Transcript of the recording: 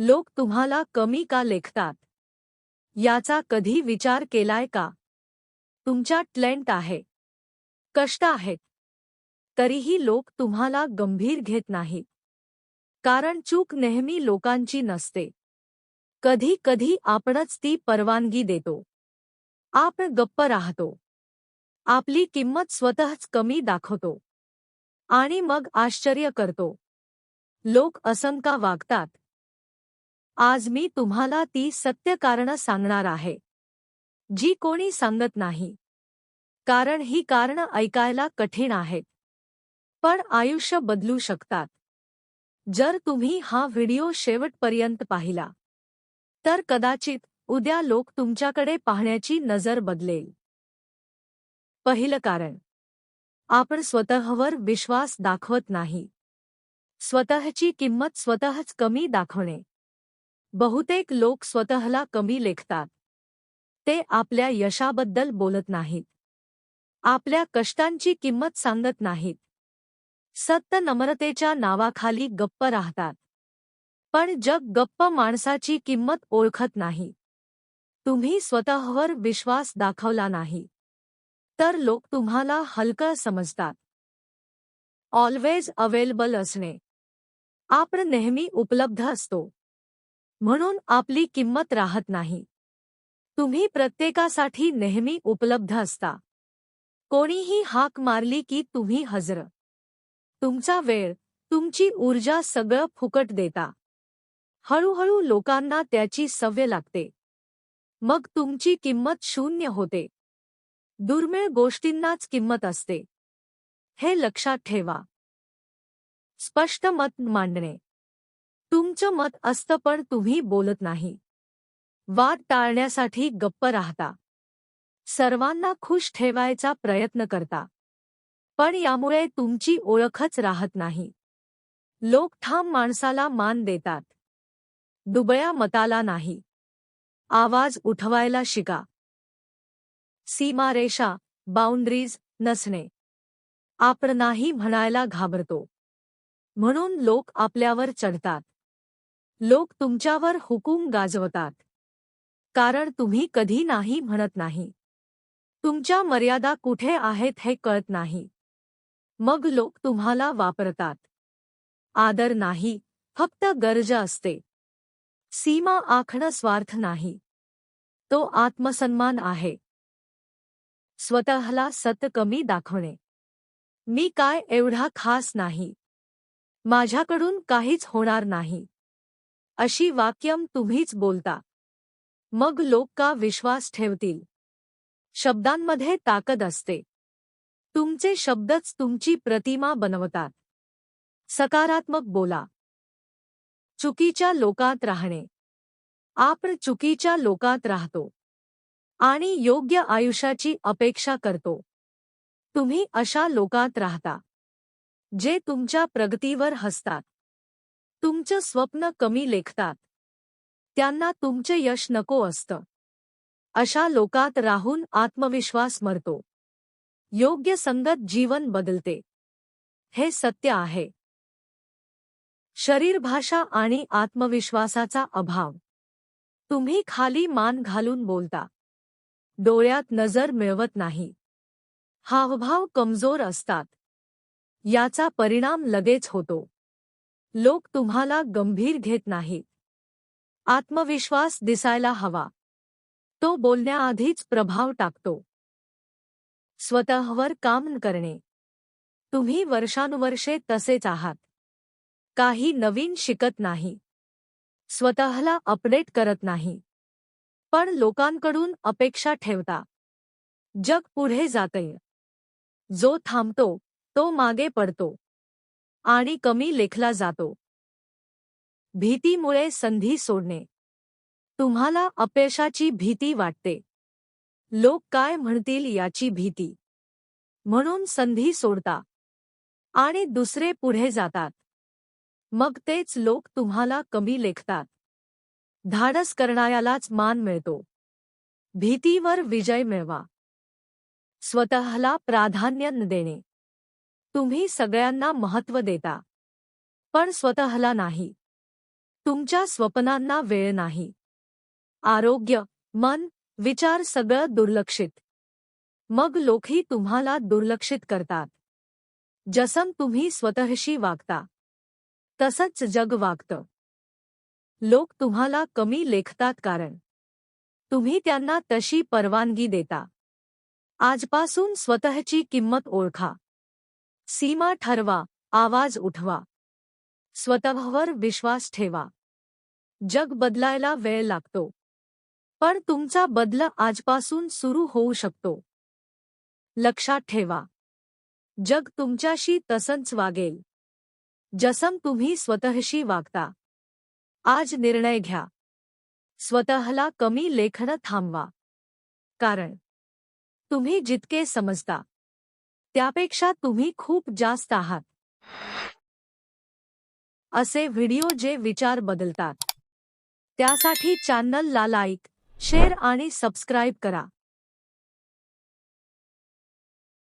लोक तुम्हाला कमी का लेखतात? याचा कधी विचार केलाय का? तुमच्या टॅलेंट आहे. कष्ट आहेत. तरीही लोक तुम्हाला गंभीर घेत नाहीत. कारण चूक नेहमी लोकांची नसते. कधी कधी आपणच ती परवानगी देतो. आपण गप्प राहतो. आपली किंमत स्वतःच कमी दाखवतो. आणि मग आश्चर्य करतो. लोक असंका वागतात. आज मी तुम्हाला ती सत्य कारणं सांगणार आहे. जी कोणी सांगत नाही. कारण ही कारणं ऐकायला कठीण आहेत. पण आयुष्य बदलू शकतात. जर तुम्ही हा व्हिडिओ शेवटपर्यंत पाहिला. तर कदाचित उद्या लोक तुमच्याकडे पाहण्याची नजर बदलेल. पहिलं कारण. आपण स्वतःवर विश्वास दाखवत नाही. स्वतःची किंमत स्वतःच कमी दाखवणे. बहुतेक लोक स्वतःला कमी लेखतात. ते आपल्या यशाबद्दल बोलत नाहीत. आपल्या कष्टांची किंमत सांगत नाहीत. सत्य नम्रतेच्या नावाखाली गप्प राहतात. पण जग गप्प माणसाची किंमत ओळखत नाही. तुम्ही स्वतःवर विश्वास दाखवला नाही. तर लोक तुम्हाला हलकं समजतात. ऑलवेज अवेलेबल असणे. आपण नेहमी उपलब्ध असतो. म्हणून आपली किंमत राहत नाही. तुम्ही प्रत्येकासाठी नेहमी उपलब्ध असता. कोणीही हाक मारली की तुम्ही हजर. तुमचा वेळ तुमची ऊर्जा सगळं फुकट देता. हळूहळू लोकांना त्याची सवय लागते. मग तुमची किंमत शून्य होते. दुर्मिळ गोष्टींनाच किंमत असते. हे लक्षात ठेवा. स्पष्ट मत मांडणे. तुमचं मत असतं पण तुम्ही बोलत नाही. वाद टाळण्यासाठी गप्प राहता. सर्वांना खुश ठेवायचा प्रयत्न करता. पण यामुळे तुमची ओळखच राहत नाही. लोक ठाम माणसाला मान देतात. दुबळ्या मताला नाही. आवाज उठवायला शिका. सीमारेषा बाउंड्रीज नसणे. आपण नाही म्हणायला घाबरतो. म्हणून लोक आपल्यावर चढतात. लोक तुमच्यावर हुकूम गाजवतात. कारण तुम्ही कधी नाही म्हणत नाही. तुमच्या मर्यादा कुठे आहेत हे कळत नाही. मग लोक तुम्हाला वापरतात. आदर नाही फक्त गरज असते. सीमा आखणं स्वार्थ नाही. तो आत्मसन्मान आहे. स्वतःला सत कमी दाखवणे. मी काय एवढा खास नाही. माझ्याकडून काहीच होणार नाही. अशी वाक्यम तुम्हीच बोलता. मग लोक का विश्वास ठेवतील? शब्दांमध्ये ताकद असते. तुमचे शब्दच तुमची प्रतिमा बनवतात. सकारात्मक बोला. चुकीच्या लोकात राहणे. आपण चुकीच्या लोकात राहतो. आणि योग्य आयुष्याची अपेक्षा करतो. तुम्ही अशा लोकात राहता. जे तुमच्या प्रगतीवर हसतात. तुमचं स्वप्न कमी लेखतात. त्यांना तुमचे यश नको असतं. अशा लोकात राहून आत्मविश्वास मरतो. योग्य संगत जीवन बदलते. हे सत्य आहे. शरीरभाषा आणि आत्मविश्वासाचा अभाव. तुम्ही खाली मान घालून बोलता. डोळ्यात नजर मिळवत नाही. हावभाव कमजोर असतात. याचा परिणाम लगेच होतो. लोक तुम्हाला गंभीर घेत नाहीत. आत्मविश्वास दिसायला हवा. तो बोलण्याआधीच प्रभाव टाकतो. स्वतःवर काम करणे. तुम्ही वर्षानुवर्षे तसेच आहात. काही नवीन शिकत नाही. स्वतःला अपडेट करत नाही. पण लोकांकडून अपेक्षा ठेवता. जग पुढे जातय. जो थांबतो तो मागे पडतो. आणि कमी लेखला जातो. भीतीमुळे संधी सोडणे. तुम्हाला अपयशाची भीती वाटते. लोक काय म्हणतील याची भीती. म्हणून संधी सोडता. आणि दुसरे पुढे जातात. मग तेच लोक तुम्हाला कमी लेखतात. धाडस करणाऱ्यालाच मान मिळतो. भीतीवर विजय मिळवा. स्वतःला प्राधान्य न देणे. तुम्ही सगळ्यांना महत्त्व देता. पण स्वतःला नाही. तुमच्या स्वप्नांना वेळ नाही. आरोग्य मन विचार सगळं दुर्लक्षित. मग लोकही तुम्हाला दुर्लक्षित करतात. जसं तुम्ही स्वतःशी वागता. तसंच जग वागतं. लोक तुम्हाला कमी लेखतात कारण. तुम्ही त्यांना तशी परवानगी देता. आजपासून स्वतःची किंमत ओळखा. सीमा ठरवा आवाज उठवा. स्वतःवर विश्वास ठेवा. जग बदलायला वेळ लागतो. पण तुमचा बदल आजपासून सुरू होऊ शकतो. लक्षात ठेवा. जग तुमच्याशी तसंच वागेल. जसं तुम्ही स्वतःशी वागता. आज निर्णय घ्या. स्वतःला कमी लेखन थांबवा. कारण तुम्ही जितके समजता त्यापेक्षा तुम्ही खूप जास्त आहात. असे व्हिडिओ जे विचार बदलतात. त्यासाठी चॅनलला लाईक, शेअर आणि सबस्क्राईब करा.